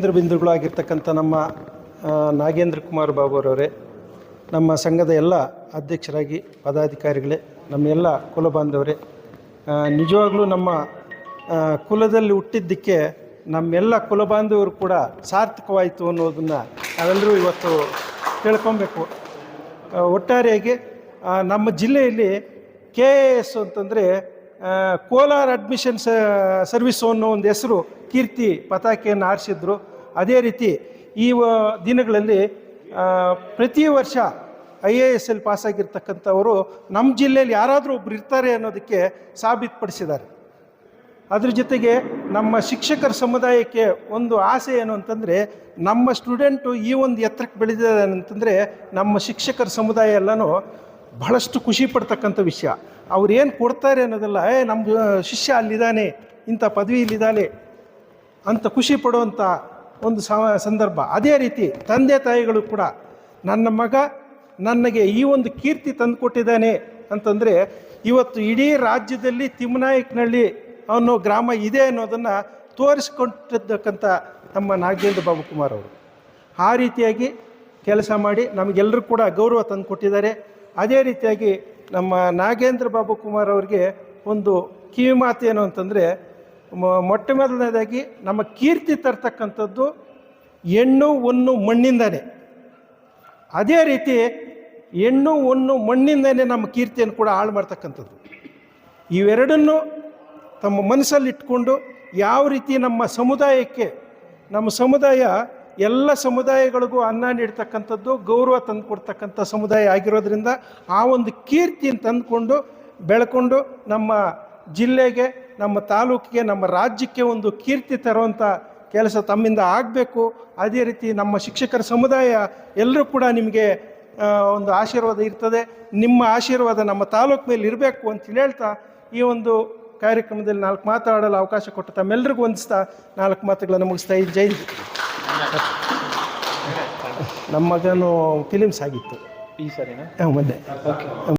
ಕೇಂದ್ರ ಬಿಂದುಗಳಾಗಿರ್ತಕ್ಕಂಥ ನಮ್ಮ ನಾಗೇಂದ್ರ ಕುಮಾರ್ ಬಾಬುರವರೇ, ನಮ್ಮ ಸಂಘದ ಎಲ್ಲ ಅಧ್ಯಕ್ಷರಾಗಿ, ಪದಾಧಿಕಾರಿಗಳೇ, ನಮ್ಮ ಎಲ್ಲ ಕುಲ ಬಾಂಧವರೇ ನಿಜವಾಗ್ಲೂ ನಮ್ಮ ಕುಲದಲ್ಲಿ ಹುಟ್ಟಿದ್ದಕ್ಕೆ ನಮ್ಮೆಲ್ಲ ಕುಲ ಬಾಂಧವರು ಕೂಡ ಸಾರ್ಥಕವಾಯಿತು ಅನ್ನೋದನ್ನು ನಾವೆಲ್ಲರೂ ಇವತ್ತು ಕೇಳ್ಕೊಬೇಕು ಒಟ್ಟಾರೆಯಾಗಿ ನಮ್ಮ ಜಿಲ್ಲೆಯಲ್ಲಿ ಕೆ ಎ ಎಸ್ ಅಂತಂದರೆ ಕೋಲಾರ ಅಡ್ಮಿಷನ್ ಸರ್ವಿಸು ಅನ್ನೋ ಒಂದು ಹೆಸರು ಕೀರ್ತಿ ಪತಾಕೆಯನ್ನು ಆರಿಸಿದ್ರು ಅದೇ ರೀತಿ ಈ ದಿನಗಳಲ್ಲಿ ಪ್ರತಿ ವರ್ಷ ಐ ಎ ಎಸ್ ಎಲ್ ಪಾಸಾಗಿರ್ತಕ್ಕಂಥವರು ನಮ್ಮ ಜಿಲ್ಲೆಯಲ್ಲಿ ಯಾರಾದರೂ ಒಬ್ರು ಇರ್ತಾರೆ ಅನ್ನೋದಕ್ಕೆ ಸಾಬೀತುಪಡಿಸಿದ್ದಾರೆ. ಅದ್ರ ಜೊತೆಗೆ ನಮ್ಮ ಶಿಕ್ಷಕರ ಸಮುದಾಯಕ್ಕೆ ಒಂದು ಆಸೆ ಏನು ಅಂತಂದರೆ, ನಮ್ಮ ಸ್ಟೂಡೆಂಟು ಈ ಒಂದು ಎತ್ತರಕ್ಕೆ ಬೆಳೆದಿದ್ದಾರೆ ಅಂತಂದರೆ, ನಮ್ಮ ಶಿಕ್ಷಕರ ಸಮುದಾಯ ಎಲ್ಲನೂ ಬಹಳಷ್ಟು ಖುಷಿ ಪಡ್ತಕ್ಕಂಥ ವಿಷಯ. ಅವ್ರು ಏನು ಕೊಡ್ತಾರೆ ಅನ್ನೋದಲ್ಲ, ಏ ನಮ್ಮ ಶಿಷ್ಯ ಅಲ್ಲಿದ್ದಾನೆ, ಇಂಥ ಪದವಿಯಲ್ಲಿದ್ದಾನೆ ಅಂತ ಖುಷಿ ಪಡುವಂಥ ಒಂದು ಸಂದರ್ಭ. ಅದೇ ರೀತಿ ತಂದೆ ತಾಯಿಗಳು ಕೂಡ, ನನ್ನ ಮಗ ನನಗೆ ಈ ಒಂದು ಕೀರ್ತಿ ತಂದುಕೊಟ್ಟಿದ್ದಾನೆ ಅಂತಂದರೆ, ಇವತ್ತು ಇಡೀ ರಾಜ್ಯದಲ್ಲಿ ತಿಮ್ಮನಾಯಕನಹಳ್ಳಿ ಅನ್ನೋ ಗ್ರಾಮ ಇದೆ ಅನ್ನೋದನ್ನು ತೋರಿಸ್ಕೊಟ್ಟಿದ್ದಕ್ಕಂಥ ನಮ್ಮ ನಾಗೇಂದ್ರ ಬಾಬು ಕುಮಾರ್ ಅವರು. ಆ ರೀತಿಯಾಗಿ ಕೆಲಸ ಮಾಡಿ ನಮಗೆಲ್ಲರೂ ಕೂಡ ಗೌರವ ತಂದುಕೊಟ್ಟಿದ್ದಾರೆ. ಅದೇ ರೀತಿಯಾಗಿ ನಮ್ಮ ನಾಗೇಂದ್ರ ಬಾಬು ಕುಮಾರ್ ಅವರಿಗೆ ಒಂದು ಕಿವಿ ಮಾತು ಏನು ಅಂತಂದರೆ ಮೊಟ್ಟ ಮೊದಲನೇದಾಗಿ ನಮ್ಮ ಕೀರ್ತಿ ತರ್ತಕ್ಕಂಥದ್ದು ಹೆಣ್ಣು ಒನ್ನು ಮಣ್ಣಿಂದನೇ. ಅದೇ ರೀತಿ ಹೆಣ್ಣು ಒನ್ನು ಮಣ್ಣಿಂದನೇ ನಮ್ಮ ಕೀರ್ತಿಯನ್ನು ಕೂಡ ಹಾಳು ಮಾಡ್ತಕ್ಕಂಥದ್ದು. ಇವೆರಡನ್ನು ತಮ್ಮ ಮನಸ್ಸಲ್ಲಿಟ್ಕೊಂಡು ಯಾವ ರೀತಿ ನಮ್ಮ ಸಮುದಾಯಕ್ಕೆ, ನಮ್ಮ ಸಮುದಾಯ ಎಲ್ಲ ಸಮುದಾಯಗಳಿಗೂ ಅನ್ನ ನೀಡ್ತಕ್ಕಂಥದ್ದು, ಗೌರವ ತಂದುಕೊಡ್ತಕ್ಕಂಥ ಸಮುದಾಯ ಆಗಿರೋದ್ರಿಂದ ಆ ಒಂದು ಕೀರ್ತಿಯನ್ನು ತಂದುಕೊಂಡು, ಬೆಳ್ಕೊಂಡು ನಮ್ಮ ಜಿಲ್ಲೆಗೆ, ನಮ್ಮ ತಾಲೂಕಿಗೆ, ನಮ್ಮ ರಾಜ್ಯಕ್ಕೆ ಒಂದು ಕೀರ್ತಿ ತರುವಂಥ ಕೆಲಸ ತಮ್ಮಿಂದ ಆಗಬೇಕು. ಅದೇ ರೀತಿ ನಮ್ಮ ಶಿಕ್ಷಕರ ಸಮುದಾಯ ಎಲ್ಲರೂ ಕೂಡ ನಿಮಗೆ ಒಂದು ಆಶೀರ್ವಾದ ಇರ್ತದೆ. ನಿಮ್ಮ ಆಶೀರ್ವಾದ ನಮ್ಮ ತಾಲೂಕು ಮೇಲೆ ಇರಬೇಕು ಅಂತ ಹೇಳ್ತಾ ಈ ಒಂದು ಕಾರ್ಯಕ್ರಮದಲ್ಲಿ ನಾಲ್ಕು ಮಾತಾಡಲು ಅವಕಾಶ ಕೊಟ್ಟು ತಮ್ಮೆಲ್ಲರಿಗೂ ಹೊಂದಿಸ್ತಾ ನಾಲ್ಕು ಮಾತುಗಳನ್ನು ಮುಗಿಸ್ತಾ ಇದ್ದೀನಿ. ಜೈ. ನಮ್ಮ ಮಗನು ಫಿಲಿಮ್ಸ್ ಆಗಿತ್ತು. ಈ ಸರಿನಾ? ಮೊನ್ನೆ.